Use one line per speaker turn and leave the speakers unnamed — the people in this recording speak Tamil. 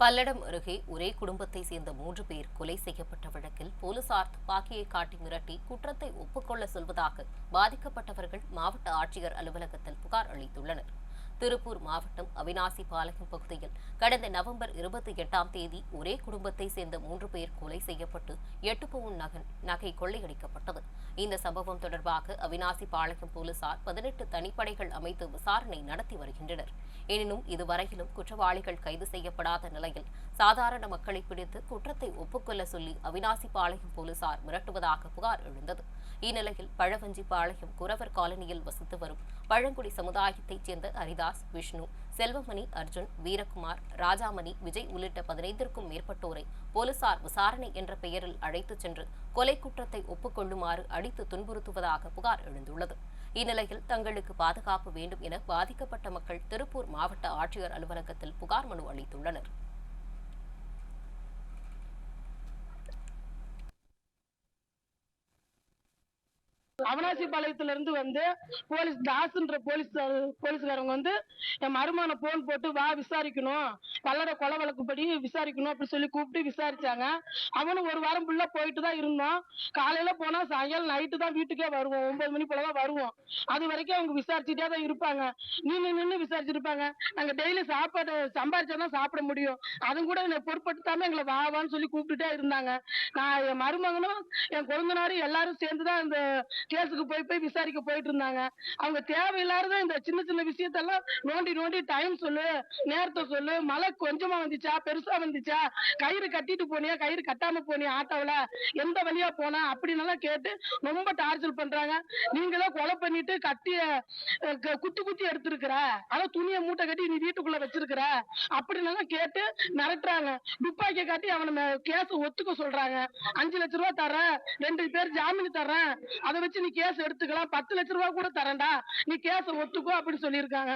பல்லடம் அருகே ஒரே குடும்பத்தை சேர்ந்த மூன்று பேர் கொலை செய்யப்பட்ட வழக்கில் போலீசார் துப்பாக்கியை காட்டி மிரட்டி குற்றத்தை ஒப்புக்கொள்ள சொல்வதாக பாதிக்கப்பட்டவர்கள் மாவட்ட ஆட்சியர் அலுவலகத்தில் புகார் அளித்துள்ளனர். திருப்பூர் மாவட்டம் அவினாசி பாளையம் பகுதியில் கடந்த நவம்பர் இருபத்தி எட்டாம் தேதி ஒரே குடும்பத்தை சேர்ந்த மூன்று பேர் கொலை செய்யப்பட்டு எட்டு பவுன் நகன் நகை கொள்ளையடிக்கப்பட்டது. இந்த சம்பவம் தொடர்பாக அவினாசி பாளையம் போலீசார் பதினெட்டு தனிப்படைகள் அமைத்து விசாரணை நடத்தி வருகின்றனர். எனினும் இதுவரையிலும் குற்றவாளிகள் கைது செய்யப்படாத நிலையில் சாதாரண மக்களை பிடித்து குற்றத்தை ஒப்புக்கொள்ள சொல்லி அவினாசி பாளையம் போலீசார் மிரட்டுவதாக புகார் எழுந்தது. இந்நிலையில் பழவஞ்சி பாளையம் குறவர் காலனியில் வசித்து வரும் பழங்குடி சமுதாயத்தைச் சேர்ந்த ஹரிதாஸ் விஷ்ணு செல்வமணி அர்ஜுன் வீரகுமார் ராஜாமணி விஜய் உள்ளிட்ட பதினைந்திற்கும் மேற்பட்டோரை போலீசார் விசாரணை என்ற பெயரில் அழைத்துச் சென்று கொலை குற்றத்தை ஒப்புக்கொள்ளுமாறு அடித்து துன்புறுத்துவதாக புகார் எழுந்துள்ளது. இந்நிலையில் தங்களுக்கு பாதுகாப்பு வேண்டும் என பாதிக்கப்பட்ட மக்கள் திருப்பூர் மாவட்ட ஆட்சியர் அலுவலகத்தில் புகார் மனு அளித்துள்ளனர்.
அவனாசி பாளையத்துல இருந்து வந்து போலீஸ் தாஸ்ன்ற போலீஸ் போலீஸ்காரங்க வந்து என் மருமான போன் போட்டு வா விசாரிக்கணும். பல்லட கொலை வழக்குப்படி விசாரிக்கணும் அப்படின்னு சொல்லி கூப்பிட்டு விசாரிச்சாங்க. அவனும் ஒரு வாரம் ஃபுல்லா போயிட்டு தான் இருந்தோம். காலையில போனா சாயங்காலம் நைட்டு தான் வீட்டுக்கே வருவோம். ஒன்பது மணி போல தான் வருவோம். அது வரைக்கும் அவங்க விசாரிச்சுட்டே தான் இருப்பாங்க. நின்று நின்று விசாரிச்சிருப்பாங்க. நாங்க டெய்லி சாப்பாடு சம்பாரிச்சாதான் சாப்பிட முடியும். அதுவும் கூட என்னை பொருட்படுத்தாம எங்களை வா வான்னு சொல்லி கூப்பிட்டுட்டே இருந்தாங்க. நான் என் மருமகனும் என் குழந்தனாரும் எல்லாரும் சேர்ந்துதான் இந்த கேஸுக்கு போய் போய் விசாரிக்க போயிட்டு இருந்தாங்க. அவங்க தேவையில்லாத இந்த சின்ன சின்ன விஷயத்தெல்லாம் நோண்டி நோண்டி டைம் சொல்லு நேரத்தை சொல்லு மழை கொஞ்சமா வந்துச்சா? பெருசா வந்துச்சா? கயிறு கட்டிட்டு போனியா? கயிறு கட்டாம போனியா ஆட்டோவில் எந்த வழியா போனா? அப்படின்னு எல்லாம் கேட்டு ரொம்ப டார்ச்சர் பண்றாங்க. நீங்க தான் கொலை பண்ணிட்டு கட்டி குத்து குத்தி குத்தி எடுத்திருக்கிற? அதான் துணியை மூட்டை கட்டி நீ வீட்டுக்குள்ள வச்சிருக்கிற? அப்படின்னு கேட்டு மிரட்டுறாங்க. துப்பாக்கியை காட்டி அவனை கேஸ் ஒத்துக்க சொல்றாங்க. அஞ்சு லட்ச ரூபா தரேன் ரெண்டு பேர் ஜாமீன் தரேன் அதை வச்சு நீ கேஸ் எடுத்துக்கலாம். பத்து லட்ச ரூபா கூட தரேன்டா. நீ கேஸை ஒத்துக்கோ அப்படின்னு சொல்லியிருக்காங்க.